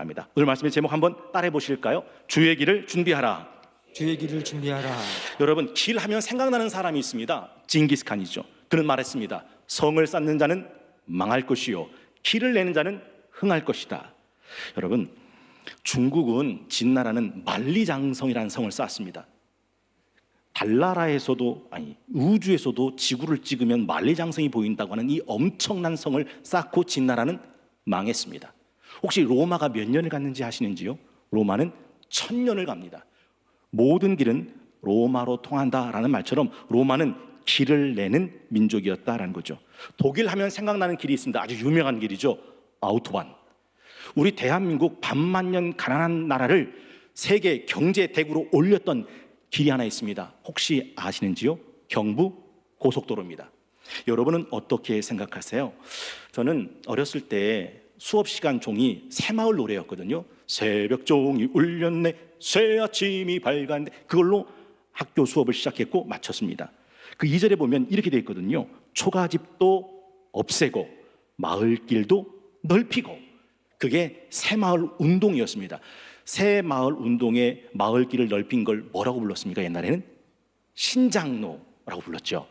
원합니다. 오늘 말씀의 제목 한번 따라해 보실까요? 주의 길을 준비하라. 주의 길을 준비하라. 여러분 길 하면 생각나는 사람이 있습니다. 징기스칸이죠. 그는 말했습니다. 성을 쌓는 자는 망할 것이요 길을 내는 자는 흥할 것이다. 여러분 중국은 진나라는 만리장성이라는 성을 쌓았습니다. 달나라에서도 아니 우주에서도 지구를 찍으면 만리장성이 보인다고 하는 이 엄청난 성을 쌓고 진나라는 망했습니다. 혹시 로마가 몇 년을 갔는지 아시는지요? 로마는 천 년을 갑니다. 모든 길은 로마로 통한다라는 말처럼 로마는 길을 내는 민족이었다라는 거죠. 독일 하면 생각나는 길이 있습니다. 아주 유명한 길이죠. 아우토반. 우리 대한민국 반만 년 가난한 나라를 세계 경제 대국으로 올렸던 길이 하나 있습니다. 혹시 아시는지요? 경부 고속도로입니다. 여러분은 어떻게 생각하세요? 저는 어렸을 때 수업 시간 종이 새마을 노래였거든요. 새벽 종이 울렸네, 새 아침이 밝았네. 그걸로 학교 수업을 시작했고 마쳤습니다. 그 2절에 보면 이렇게 되어 있거든요. 초가집도 없애고 마을길도 넓히고 그게 새마을 운동이었습니다. 새마을 운동의 마을길을 넓힌 걸 뭐라고 불렀습니까? 옛날에는 신장로라고 불렀죠.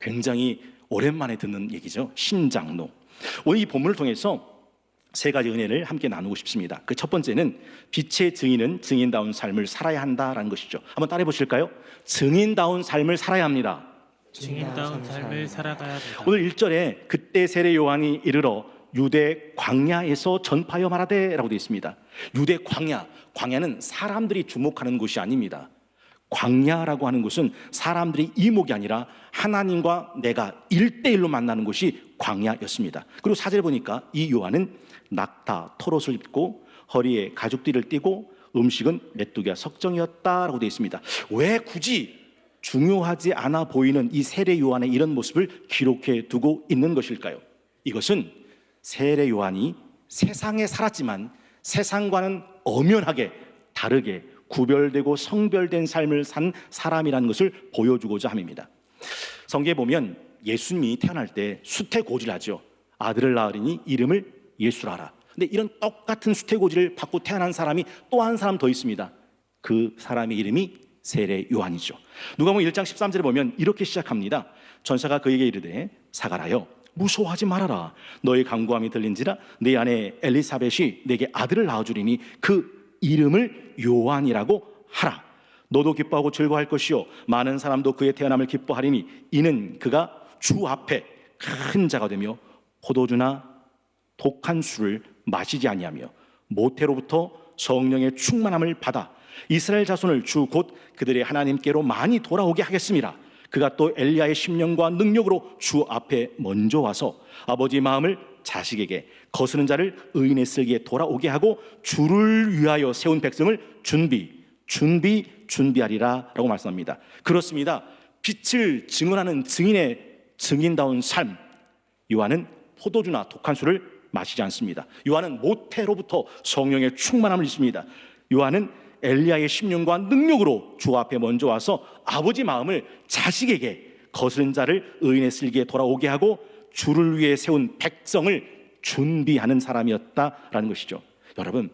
굉장히 오랜만에 듣는 얘기죠. 신장로. 오늘 이 본문을 통해서 세 가지 은혜를 함께 나누고 싶습니다. 그 첫 번째는 빛의 증인은 증인다운 삶을 살아야 한다라는 것이죠. 한번 따라해 보실까요? 증인다운 삶을 살아야 합니다. 증인다운 삶을 살아가야 한다. 오늘 1절에 그때 세례 요한이 이르러 유대 광야에서 전파여 말하되라고 되어 있습니다. 유대 광야, 광야는 사람들이 주목하는 곳이 아닙니다. 광야라고 하는 곳은 사람들이 이목이 아니라 하나님과 내가 일대일로 만나는 곳이 광야였습니다. 그리고 사절 보니까 이 요한은 낙타, 토롯을 입고 허리에 가죽띠를 띠고 음식은 메뚜기와 석정이었다라고 되어 있습니다. 왜 굳이 중요하지 않아 보이는 이 세례 요한의 이런 모습을 기록해 두고 있는 것일까요? 이것은 세례 요한이 세상에 살았지만 세상과는 엄연하게 다르게 구별되고 성별된 삶을 산 사람이라는 것을 보여주고자 함입니다. 성경에 보면 예수님이 태어날 때 수태고지하죠. 아들을 낳으리니 이름을 예수라라. 근데 이런 똑같은 수태고지를 받고 태어난 사람이 또 한 사람 더 있습니다. 그 사람의 이름이 세례 요한이죠. 누가복음 1장 13절에 보면 이렇게 시작합니다. 전사가 그에게 이르되 사가라여 무서워하지 말아라. 너의 강구함이 들린지라 내 아내 엘리사벳이 내게 아들을 낳아주리니 그 이름을 요한이라고 하라. 너도 기뻐하고 즐거워할 것이요 많은 사람도 그의 태어남을 기뻐하리니 이는 그가 주 앞에 큰 자가 되며 포도주나 독한 술을 마시지 아니하며 모태로부터 성령의 충만함을 받아 이스라엘 자손을 주 곧 그들의 하나님께로 많이 돌아오게 하겠습니다. 그가 또 엘리야의 심령과 능력으로 주 앞에 먼저 와서 아버지 마음을 자식에게 거스는 자를 의인의 쓸기에 돌아오게 하고 주를 위하여 세운 백성을 준비 준비 준비하리라 라고 말씀합니다. 그렇습니다. 빛을 증언하는 증인의 증인다운 삶 요한은 포도주나 독한 술을 마시지 않습니다. 요한은 모태로부터 성령의 충만함을 입습니다. 요한은 엘리야의 심령과 능력으로 주 앞에 먼저 와서 아버지 마음을 자식에게 거스른 자를 의인의 쓸기에 돌아오게 하고 주를 위해 세운 백성을 준비하는 사람이었다라는 것이죠. 여러분,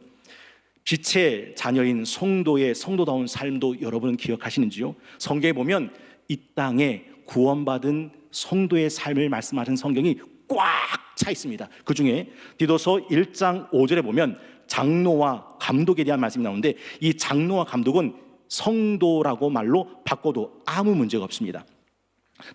빛의 자녀인 성도의 성도다운 삶도 여러분은 기억하시는지요? 성경에 보면 이 땅에 구원받은 성도의 삶을 말씀하는 성경이 꽉 차 있습니다. 그 중에 디도서 1장 5절에 보면 장로와 감독에 대한 말씀이 나오는데 이 장로와 감독은 성도라고 말로 바꿔도 아무 문제가 없습니다.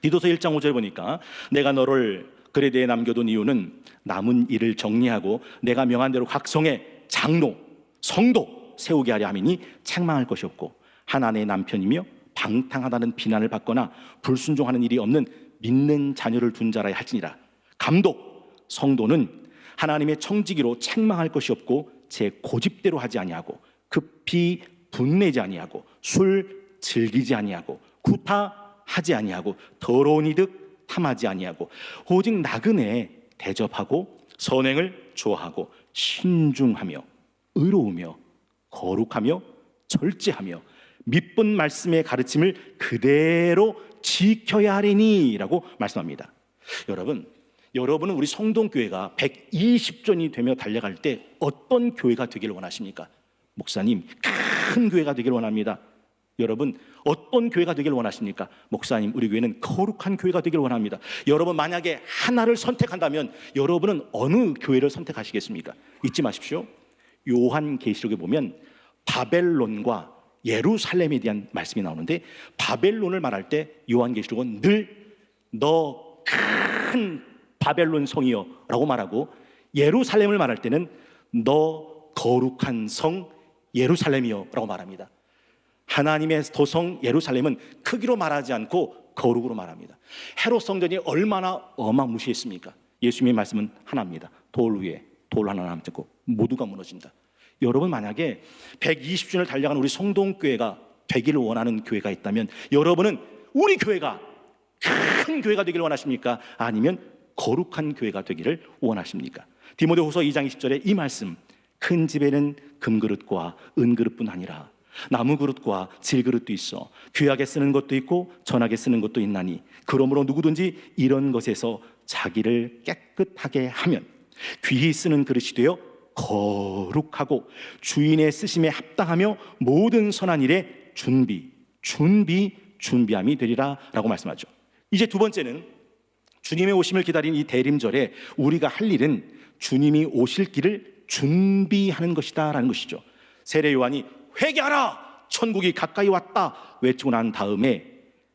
디도서 1장 5절에 보니까 내가 너를 글에 대해 남겨둔 이유는 남은 일을 정리하고 내가 명한 대로 각성의 장로, 성도 세우게 하려 함이니 책망할 것이 없고 한 아내의 남편이며 방탕하다는 비난을 받거나 불순종하는 일이 없는 믿는 자녀를 둔 자라야 할지니라. 감독, 성도는 하나님의 청지기로 책망할 것이 없고 제 고집대로 하지 아니하고 급히 분내지 아니하고 술 즐기지 아니하고 구타하지 아니하고 더러운 이득 탐하지 아니하고 오직 나그네 대접하고 선행을 좋아하고 신중하며 의로우며 거룩하며 절제하며 믿본 말씀의 가르침을 그대로 지켜야 하리니라고 말씀합니다. 여러분 여러분은 우리 성동교회가 120전이 되며 달려갈 때 어떤 교회가 되기를 원하십니까? 목사님, 큰 교회가 되기를 원합니다. 여러분, 어떤 교회가 되기를 원하십니까? 목사님, 우리 교회는 거룩한 교회가 되기를 원합니다. 여러분, 만약에 하나를 선택한다면 여러분은 어느 교회를 선택하시겠습니까? 잊지 마십시오. 요한 계시록에 보면 바벨론과 예루살렘에 대한 말씀이 나오는데 바벨론을 말할 때 요한 계시록은 늘 너 큰 바벨론 성이여라고 말하고 예루살렘을 말할 때는 너 거룩한 성 예루살렘이여라고 말합니다. 하나님의 도성 예루살렘은 크기로 말하지 않고 거룩으로 말합니다. 헤롯 성전이 얼마나 어마무시했습니까? 예수님의 말씀은 하나입니다. 돌 위에 돌 하나 남고 모두가 무너진다. 여러분 만약에 120주년을 달려가는 우리 성동교회가 되기를 원하는 교회가 있다면 여러분은 우리 교회가 큰 교회가 되기를 원하십니까? 아니면 거룩한 교회가 되기를 원하십니까? 디모데후서 2장 20절에 이 말씀 큰 집에는 금그릇과 은그릇뿐 아니라 나무 그릇과 질 그릇도 있어 귀하게 쓰는 것도 있고 전하게 쓰는 것도 있나니 그러므로 누구든지 이런 것에서 자기를 깨끗하게 하면 귀히 쓰는 그릇이 되어 거룩하고 주인의 쓰심에 합당하며 모든 선한 일에 준비 준비 준비함이 되리라라고 말씀하죠. 이제 두 번째는 주님의 오심을 기다린 이 대림절에 우리가 할 일은 주님이 오실 길을 준비하는 것이다라는 것이죠. 세례 요한이 회개하라 천국이 가까이 왔다 외치고 난 다음에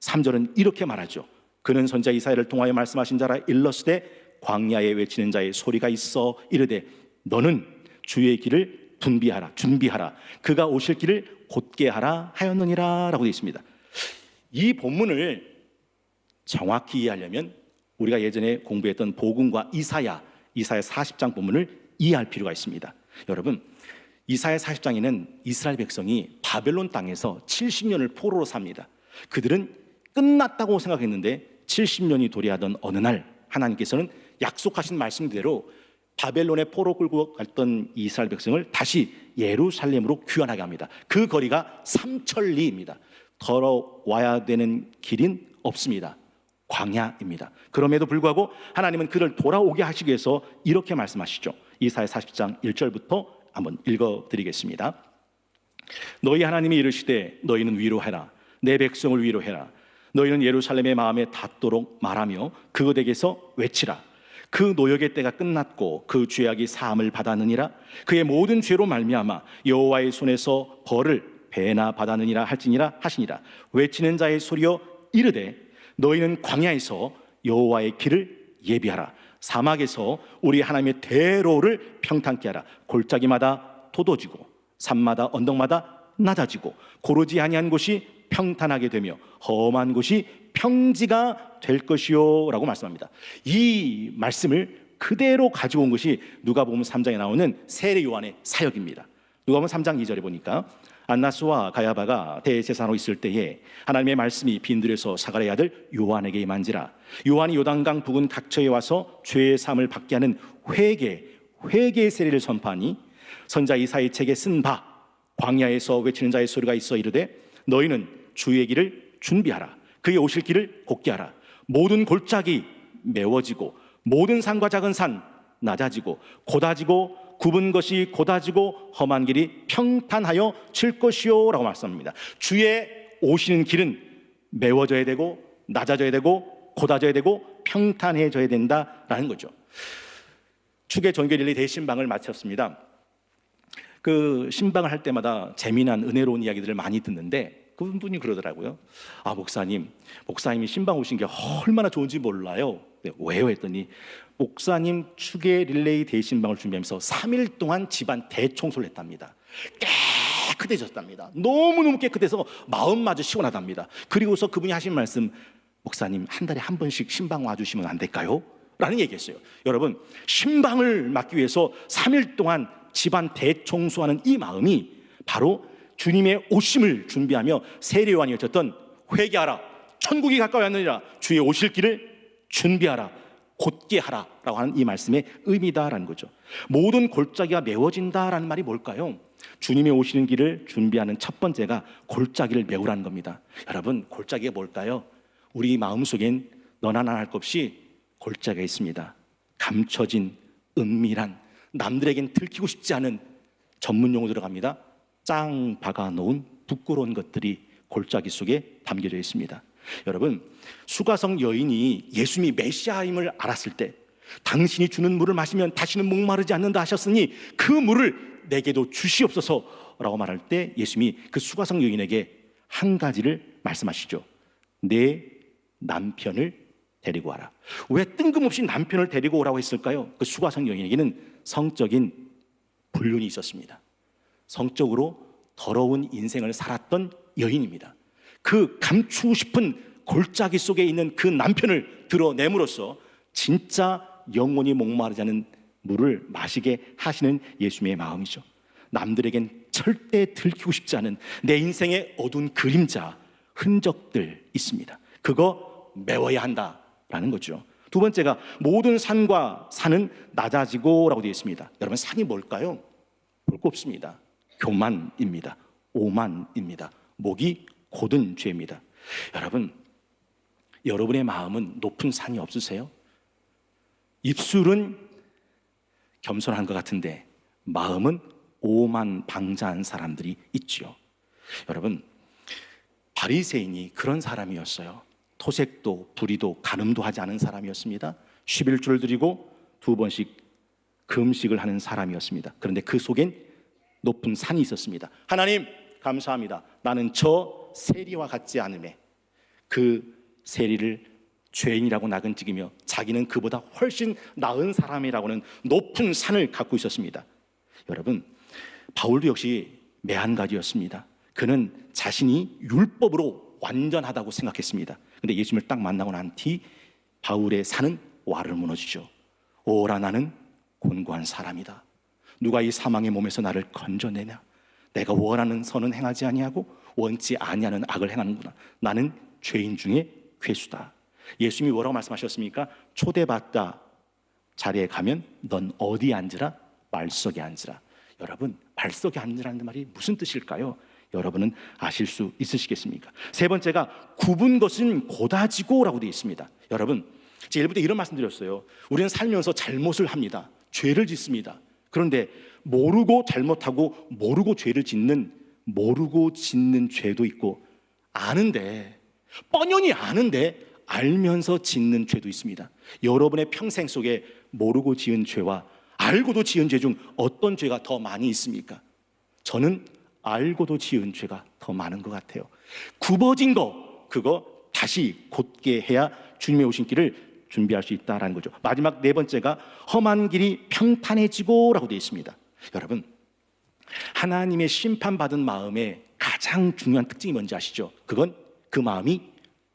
3절은 이렇게 말하죠. 그는 선자 이사야를 통하여 말씀하신 자라 일러스되 광야에 외치는 자의 소리가 있어 이르되 너는 주의 길을 분비하라 준비하라 그가 오실 길을 곧게 하라 하였느니라라고 되어 있습니다. 이 본문을 정확히 이해하려면 우리가 예전에 공부했던 복음과 이사야, 이사야 40장 본문을 이해할 필요가 있습니다. 여러분, 이사야 40장에는 이스라엘 백성이 바벨론 땅에서 70년을 포로로 삽니다. 그들은 끝났다고 생각했는데 70년이 도래하던 어느 날 하나님께서는 약속하신 말씀대로 바벨론의 포로 끌고 갔던 이스라엘 백성을 다시 예루살렘으로 귀환하게 합니다. 그 거리가 삼천리입니다. 걸어와야 되는 길인 없습니다. 광야입니다. 그럼에도 불구하고 하나님은 그를 돌아오게 하시기 위해서 이렇게 말씀하시죠. 이사야 40장 1절부터 한번 읽어 드리겠습니다. 너희 하나님이 이르시되 너희는 위로해라. 내 백성을 위로해라. 너희는 예루살렘의 마음에 닿도록 말하며 그것에게서 외치라. 그 노역의 때가 끝났고 그 죄악이 사함을 받았느니라. 그의 모든 죄로 말미암아 여호와의 손에서 벌을 배나 받았느니라 할지니라 하시니라. 외치는 자의 소리여 이르되 너희는 광야에서 여호와의 길을 예비하라 사막에서 우리 하나님의 대로를 평탄케 하라 골짜기마다 도도지고 산마다 언덕마다 낮아지고 고르지 아니한 곳이 평탄하게 되며 험한 곳이 평지가 될 것이요라고 말씀합니다. 이 말씀을 그대로 가지고 온 것이 누가복음 3장에 나오는 세례 요한의 사역입니다. 누가복음 3장 2절에 보니까 안나스와 가야바가 대제사로 있을 때에 하나님의 말씀이 빈들에서 사가랴의 아들 요한에게 임한지라. 요한이 요단강 부근 각처에 와서 죄의 삶을 받게 하는 회개 회개의 세례를 선포하니 선자 이사의 책에 쓴 바 광야에서 외치는 자의 소리가 있어 이르되 너희는 주의 길을 준비하라. 그의 오실 길을 곧게 하라. 모든 골짜기 메워지고 모든 산과 작은 산 낮아지고 고다지고 굽은 것이 고다지고 험한 길이 평탄하여 칠 것이요 라고 말씀합니다. 주의 오시는 길은 메워져야 되고 낮아져야 되고 고다져야 되고 평탄해져야 된다라는 거죠. 축의 전교 릴레이 대신방을 마쳤습니다. 그 신방을 할 때마다 재미난 은혜로운 이야기들을 많이 듣는데 그분이 그러더라고요. 아 목사님, 목사님이 신방 오신 게 얼마나 좋은지 몰라요. 네, 왜요? 했더니 목사님 축의 릴레이 대신방을 준비하면서 3일 동안 집안 대청소를 했답니다. 깨끗해졌답니다. 너무너무 깨끗해서 마음마저 시원하답니다. 그리고서 그분이 하신 말씀, 목사님 한 달에 한 번씩 신방 와주시면 안 될까요? 라는 얘기했어요. 여러분, 신방을 맡기 위해서 3일 동안 집안 대청소하는 이 마음이 바로 주님의 오심을 준비하며 세례요한이 외쳤던 회개하라 천국이 가까이 왔느니라 주의 오실 길을 준비하라 곧게 하라 라고 하는 이 말씀의 의미다라는 거죠. 모든 골짜기가 메워진다라는 말이 뭘까요? 주님이 오시는 길을 준비하는 첫 번째가 골짜기를 메우라는 겁니다. 여러분 골짜기가 뭘까요? 우리 마음속엔 너나 나나 할것 없이 골짜기가 있습니다. 감춰진 은밀한 남들에겐 들키고 싶지 않은 전문 용어 들어갑니다. 짱 박아 놓은 부끄러운 것들이 골짜기 속에 담겨져 있습니다. 여러분, 수가성 여인이 예수님이 메시아임을 알았을 때 당신이 주는 물을 마시면 다시는 목마르지 않는다 하셨으니 그 물을 내게도 주시옵소서라고 말할 때 예수님이 그 수가성 여인에게 한 가지를 말씀하시죠. 내 남편을 데리고 와라. 왜 뜬금없이 남편을 데리고 오라고 했을까요? 그 수가성 여인에게는 성적인 불륜이 있었습니다. 성적으로 더러운 인생을 살았던 여인입니다. 그 감추고 싶은 골짜기 속에 있는 그 남편을 드러냄으로써 진짜 영원히 목마르지 않은 물을 마시게 하시는 예수님의 마음이죠. 남들에겐 절대 들키고 싶지 않은 내 인생의 어두운 그림자, 흔적들 있습니다. 그거 메워야 한다라는 거죠. 두 번째가 모든 산과 산은 낮아지고라고 되어 있습니다. 여러분 산이 뭘까요? 볼 거 없습니다. 교만입니다. 오만입니다. 목이 고든 죄입니다. 여러분, 여러분의 마음은 높은 산이 없으세요? 입술은 겸손한 것 같은데 마음은 오만 방자한 사람들이 있지요. 여러분, 바리새인이 그런 사람이었어요. 토색도 불의도 간음도 하지 않은 사람이었습니다. 11주를 드리고 두 번씩 금식을 하는 사람이었습니다. 그런데 그 속엔 높은 산이 있었습니다. 하나님 감사합니다. 나는 저 세리와 같지 않음에 그 세리를 죄인이라고 나근찍이며 자기는 그보다 훨씬 나은 사람이라고는 높은 산을 갖고 있었습니다. 여러분 바울도 역시 매한가지였습니다. 그는 자신이 율법으로 완전하다고 생각했습니다. 근데 예수님을 딱 만나고 난 뒤 바울의 산은 와를 무너지죠. 오라 나는 곤고한 사람이다. 누가 이 사망의 몸에서 나를 건져내냐? 내가 원하는 선은 행하지 아니하고 원치 아니하는 악을 행하는구나. 나는 죄인 중에 괴수다. 예수님이 뭐라고 말씀하셨습니까? 초대받다 자리에 가면 넌 어디 앉으라? 말석에 앉으라. 여러분, 말석에 앉으라는 말이 무슨 뜻일까요? 여러분은 아실 수 있으시겠습니까? 세 번째가 굽은 것은 고다지고라고 되어 있습니다. 여러분, 제가 1부 때 이런 말씀 드렸어요. 우리는 살면서 잘못을 합니다. 죄를 짓습니다. 그런데 모르고 잘못하고 모르고 죄를 짓는 모르고 짓는 죄도 있고 아는데 뻔연히 아는데 알면서 짓는 죄도 있습니다. 여러분의 평생 속에 모르고 지은 죄와 알고도 지은 죄 중 어떤 죄가 더 많이 있습니까? 저는 알고도 지은 죄가 더 많은 것 같아요. 굽어진 거 그거 다시 곧게 해야 주님의 오신 길을 준비할 수 있다라는 거죠. 마지막 네 번째가 험한 길이 평탄해지고라고 되어 있습니다. 여러분 하나님의 심판받은 마음의 가장 중요한 특징이 뭔지 아시죠? 그건 그 마음이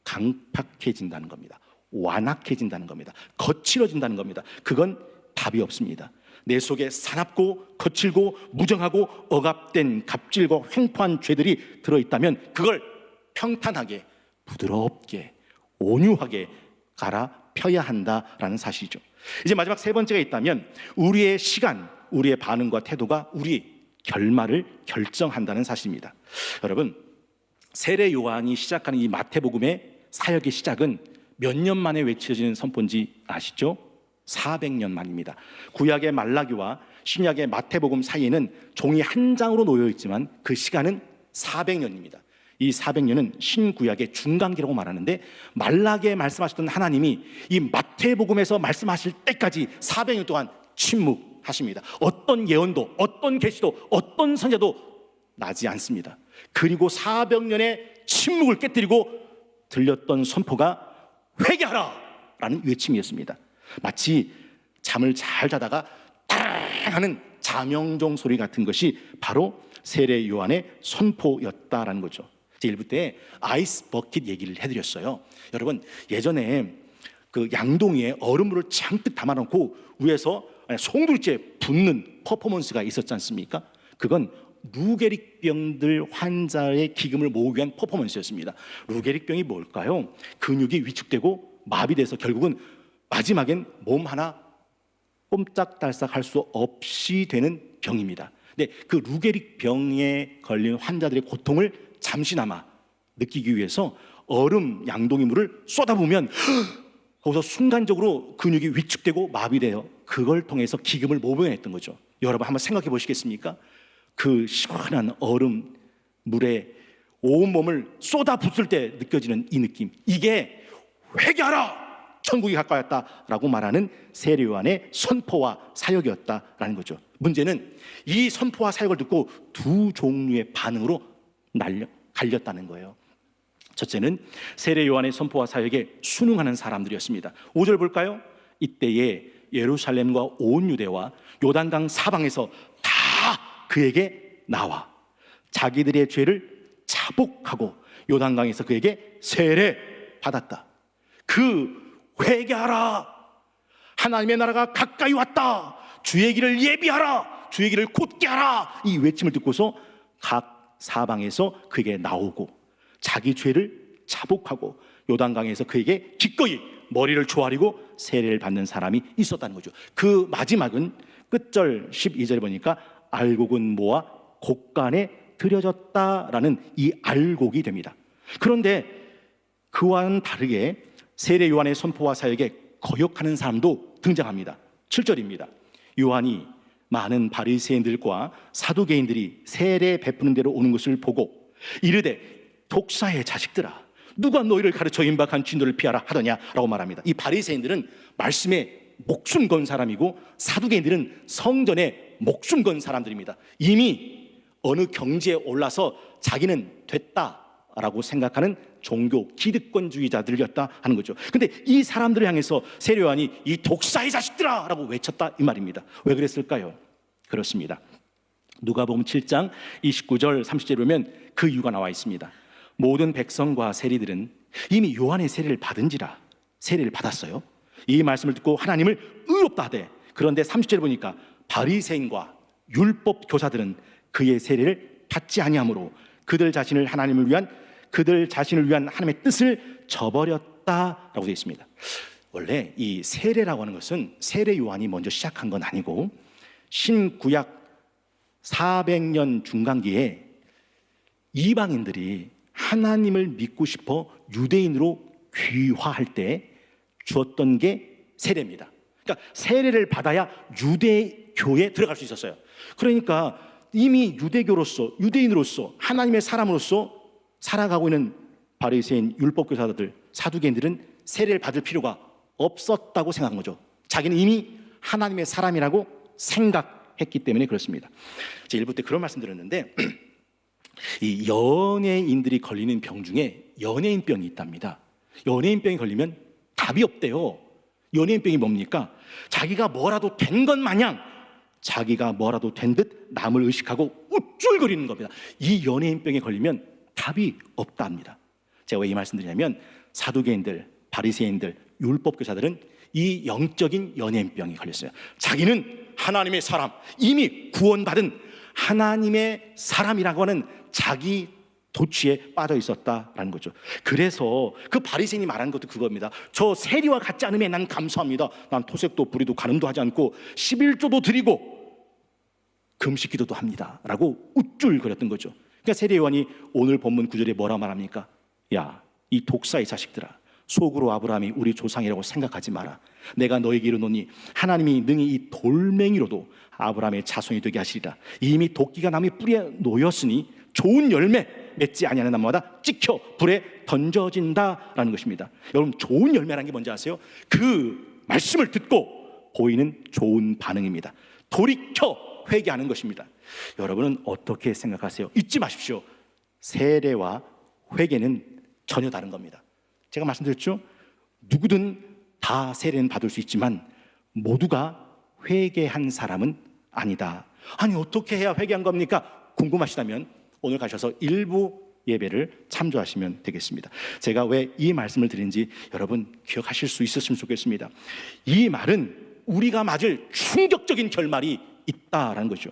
강팍해진다는 겁니다. 완악해진다는 겁니다. 거칠어진다는 겁니다. 그건 답이 없습니다. 내 속에 사납고 거칠고 무정하고 억압된 갑질과 횡포한 죄들이 들어있다면 그걸 평탄하게 부드럽게 온유하게 갈아 펴야 한다라는 사실이죠. 이제 마지막 세 번째가 있다면 우리의 시간, 우리의 반응과 태도가 우리 결말을 결정한다는 사실입니다. 여러분 세례 요한이 시작하는 이 마태복음의 사역의 시작은 몇 년 만에 외쳐지는 선포인지 아시죠? 400년 만입니다. 구약의 말라기와 신약의 마태복음 사이에는 종이 한 장으로 놓여 있지만 그 시간은 400년입니다. 이 400년은 신구약의 중간기라고 말하는데 말라기에 말씀하셨던 하나님이 이 마태복음에서 말씀하실 때까지 400년 동안 침묵 하십니다. 어떤 예언도 어떤 계시도 어떤 선자도 나지 않습니다. 그리고 400년의 침묵을 깨뜨리고 들렸던 선포가 회개하라! 라는 외침이었습니다. 마치 잠을 잘 자다가 딱 하는 자명종 소리 같은 것이 바로 세례 요한의 선포였다라는 거죠. 제 일부 때 아이스 버킷 얘기를 해드렸어요. 여러분 예전에 그 양동이에 얼음물을 잔뜩 담아놓고 위에서 송두리째 붓는 퍼포먼스가 있었지 않습니까? 그건 루게릭병들 환자의 기금을 모으기 위한 퍼포먼스였습니다. 루게릭병이 뭘까요? 근육이 위축되고 마비돼서 결국은 마지막엔 몸 하나 꼼짝달싹 할 수 없이 되는 병입니다. 근데 그 루게릭 병에 걸린 환자들의 고통을 잠시나마 느끼기 위해서 얼음 양동이 물을 쏟아부으면 거기서 순간적으로 근육이 위축되고 마비돼요. 그걸 통해서 기금을 모병했던 거죠. 여러분 한번 생각해 보시겠습니까? 그 시원한 얼음 물에 온 몸을 쏟아 붓을 때 느껴지는 이 느낌. 이게 회개하라! 천국이 가까이 왔다라고 말하는 세례요한의 선포와 사역이었다라는 거죠. 문제는 이 선포와 사역을 듣고 두 종류의 반응으로 날려 갈렸다는 거예요. 첫째는 세례 요한의 선포와 사역에 순응하는 사람들이었습니다. 5절 볼까요? 이때에 예루살렘과 온 유대와 요단강 사방에서 다 그에게 나와 자기들의 죄를 자복하고 요단강에서 그에게 세례 받았다. 그 회개하라. 하나님의 나라가 가까이 왔다. 주의 길을 예비하라. 주의 길을 곧게 하라. 이 외침을 듣고서 각 사방에서 그에게 나오고 자기 죄를 자복하고 요단강에서 그에게 기꺼이 머리를 조아리고 세례를 받는 사람이 있었다는 거죠. 그 마지막은 끝절 12절에 보니까 알곡은 모아 곡간에 들여졌다라는 이 알곡이 됩니다. 그런데 그와는 다르게 세례 요한의 선포와 사역에 거역하는 사람도 등장합니다. 7절입니다. 요한이 많은 바리새인들과 사두개인들이 세례 베푸는 대로 오는 것을 보고 이르되 독사의 자식들아 누가 너희를 가르쳐 임박한 진도를 피하라 하더냐라고 말합니다. 이 바리새인들은 말씀에 목숨 건 사람이고 사두개인들은 성전에 목숨 건 사람들입니다. 이미 어느 경지에 올라서 자기는 됐다라고 생각하는 종교 기득권주의자들이었다 하는 거죠. 근데 이 사람들을 향해서 세례요한이 이 독사의 자식들아라고 외쳤다 이 말입니다. 왜 그랬을까요? 그렇습니다. 누가복음 7장 29절 30절에 보면 그 이유가 나와 있습니다. 모든 백성과 세리들은 이미 요한의 세례를 받은지라 세례를 받았어요. 이 말씀을 듣고 하나님을 의롭다 하되 그런데 30절에 보니까 바리새인과 율법 교사들은 그의 세례를 받지 아니하므로 그들 자신을 하나님을 위한 그들 자신을 위한 하나님의 뜻을 저버렸다라고 되어 있습니다. 원래 이 세례라고 하는 것은 세례 요한이 먼저 시작한 건 아니고 신구약 400년 중간기에 이방인들이 하나님을 믿고 싶어 유대인으로 귀화할 때 주었던 게 세례입니다. 그러니까 세례를 받아야 유대교에 들어갈 수 있었어요. 그러니까 이미 유대교로서 유대인으로서 하나님의 사람으로서 살아가고 있는 바리새인 율법 교사들 사두개인들은 세례를 받을 필요가 없었다고 생각한 거죠. 자기는 이미 하나님의 사람이라고 생각했기 때문에 그렇습니다. 제 일부 때 그런 말씀 드렸는데 이 연예인들이 걸리는 병 중에 연예인병이 있답니다. 연예인병이 걸리면 답이 없대요. 연예인병이 뭡니까? 자기가 뭐라도 된 것 마냥 자기가 뭐라도 된 듯 남을 의식하고 우쭐거리는 겁니다. 이 연예인병에 걸리면 답이 없답니다. 제가 왜 이 말씀드리냐면 사두개인들, 바리새인들, 율법교사들은 이 영적인 연예인병이 걸렸어요. 자기는 하나님의 사람, 이미 구원받은 하나님의 사람이라고 하는 자기 도취에 빠져 있었다라는 거죠. 그래서 그 바리새인이 말한 것도 그겁니다. 저 세리와 같지 않음에 난 감사합니다. 난 토색도 부리도 간음도 하지 않고 11조도 드리고 금식기도도 합니다라고 우쭐거렸던 거죠. 그러니까 세례 요한이 오늘 본문 구절에 뭐라 말합니까? 야, 이 독사의 자식들아. 속으로 아브라함이 우리 조상이라고 생각하지 마라. 내가 너에게 이르노니 하나님이 능히 이 돌멩이로도 아브라함의 자손이 되게 하시리라. 이미 도끼가 남의 뿌리에 놓였으니 좋은 열매 맺지 아니하는 나무마다 찍혀 불에 던져진다라는 것입니다. 여러분 좋은 열매라는 게 뭔지 아세요? 그 말씀을 듣고 보이는 좋은 반응입니다. 돌이켜 회개하는 것입니다. 여러분은 어떻게 생각하세요? 잊지 마십시오. 세례와 회개는 전혀 다른 겁니다. 제가 말씀드렸죠? 누구든 다 세례는 받을 수 있지만 모두가 회개한 사람은 아니다. 아니 어떻게 해야 회개한 겁니까? 궁금하시다면 오늘 가셔서 일부 예배를 참조하시면 되겠습니다. 제가 왜 이 말씀을 드린지 여러분 기억하실 수 있었으면 좋겠습니다. 이 말은 우리가 맞을 충격적인 결말이 있다라는 거죠.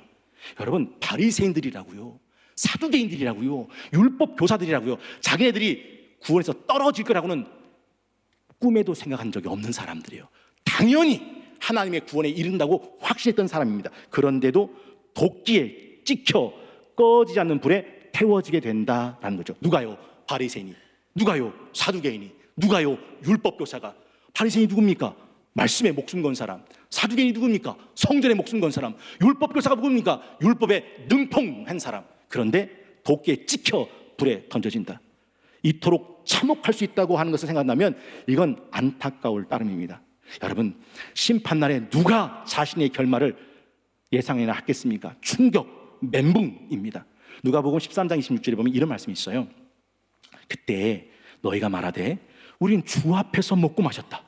여러분 바리새인들이라고요. 사두개인들이라고요. 율법 교사들이라고요. 자기네들이 구원에서 떨어질 거라고는 꿈에도 생각한 적이 없는 사람들이에요. 당연히 하나님의 구원에 이른다고 확신했던 사람입니다. 그런데도 도끼에 찍혀 꺼지지 않는 불에 태워지게 된다라는 거죠. 누가요? 바리새인이. 누가요? 사두개인이. 누가요? 율법 교사가. 바리새인이 누굽니까? 말씀에 목숨 건 사람. 사두개인이 누굽니까? 성전에 목숨 건 사람. 율법 교사가 누굽니까? 율법에 능통한 사람. 그런데 도끼에 찍혀 불에 던져진다. 이토록 참혹할 수 있다고 하는 것을 생각한다면 이건 안타까울 따름입니다. 여러분 심판날에 누가 자신의 결말을 예상이나 하겠습니까? 충격, 멘붕입니다. 누가복음 13장 26절에 보면 이런 말씀이 있어요. 그때 너희가 말하되 우린 주 앞에서 먹고 마셨다.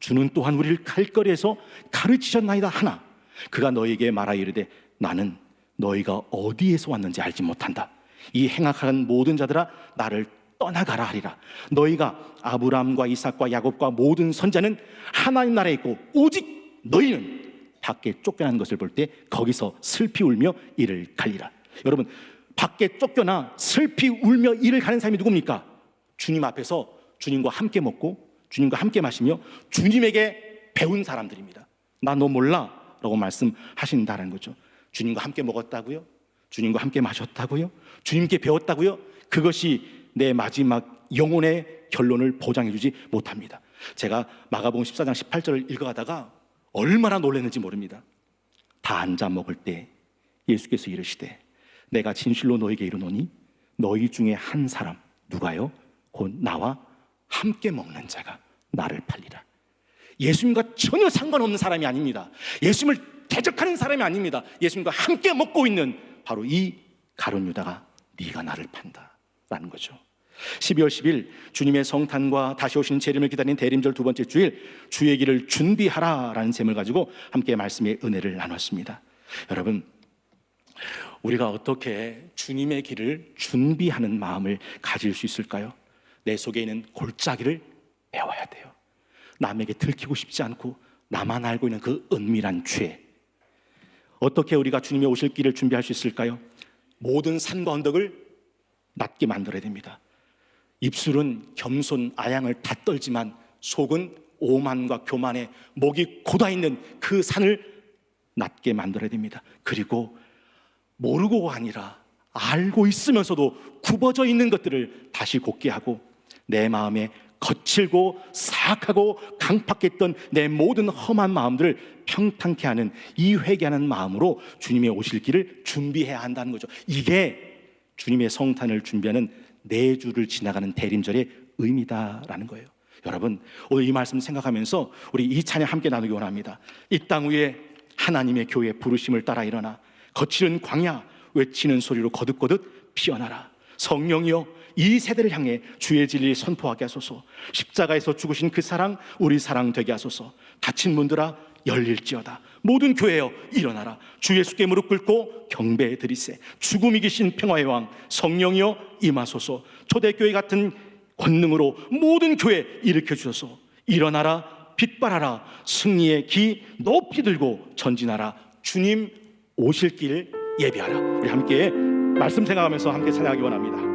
주는 또한 우리를 갈거리에서 가르치셨나이다 하나 그가 너희에게 말하 이르되 나는 너희가 어디에서 왔는지 알지 못한다. 이 행악한 모든 자들아 나를 떠나가라 하리라. 너희가 아브라함과 이삭과 야곱과 모든 선자는 하나님 나라에 있고 오직 너희는 밖에 쫓겨난 것을 볼 때 거기서 슬피 울며 이를 갈리라. 여러분 밖에 쫓겨나 슬피 울며 이를 가는 사람이 누굽니까? 주님 앞에서 주님과 함께 먹고 주님과 함께 마시며 주님에게 배운 사람들입니다. 나 너 몰라? 라고 말씀하신다는 거죠. 주님과 함께 먹었다고요? 주님과 함께 마셨다고요? 주님께 배웠다고요? 그것이 내 마지막 영혼의 결론을 보장해 주지 못합니다. 제가 마가복음 14장 18절을 읽어가다가 얼마나 놀랐는지 모릅니다. 다 앉아 먹을 때 예수께서 이르시되 내가 진실로 너에게 이르노니 너희 중에 한 사람 누가요? 곧 나와 함께 먹는 자가 나를 팔리라. 예수님과 전혀 상관없는 사람이 아닙니다. 예수님을 대적하는 사람이 아닙니다. 예수님과 함께 먹고 있는 바로 이 가룟 유다가 네가 나를 판다라는 거죠. 12월 10일 주님의 성탄과 다시 오신 재림을 기다린 대림절 두 번째 주일 주의 길을 준비하라라는 셈을 가지고 함께 말씀의 은혜를 나눴습니다. 여러분 우리가 어떻게 주님의 길을 준비하는 마음을 가질 수 있을까요? 내 속에 있는 골짜기를 배워야 돼요. 남에게 들키고 싶지 않고 나만 알고 있는 그 은밀한 죄. 어떻게 우리가 주님의 오실 길을 준비할 수 있을까요? 모든 산과 언덕을 낮게 만들어야 됩니다. 입술은 겸손 아양을 다 떨지만 속은 오만과 교만에 목이 고다 있는 그 산을 낮게 만들어야 됩니다. 그리고 모르고가 아니라 알고 있으면서도 굽어져 있는 것들을 다시 곱게 하고 내 마음에 거칠고 사악하고 강팍했던 내 모든 험한 마음들을 평탄케 하는 이 회개하는 마음으로 주님의 오실 길을 준비해야 한다는 거죠. 이게 주님의 성탄을 준비하는 네 주를 지나가는 대림절의 의미다라는 거예요. 여러분 오늘 이 말씀 생각하면서 우리 이 찬양 함께 나누기 원합니다. 이 땅 위에 하나님의 교회 부르심을 따라 일어나 거칠은 광야 외치는 소리로 거듭거듭 피어나라. 성령이여 이 세대를 향해 주의 진리 선포하게 하소서. 십자가에서 죽으신 그 사랑 우리 사랑 되게 하소서. 닫힌 문들아 열릴지어다. 모든 교회여 일어나라. 주 예수께 무릎 꿇고 경배해 드리세. 죽음이 계신 평화의 왕 성령이여 임하소서. 초대교회 같은 권능으로 모든 교회 일으켜 주소서. 일어나라 빛발하라 승리의 기 높이 들고 전진하라 주님 오실 길 예비하라 우리 함께 말씀 생각하면서 함께 찬양하기 원합니다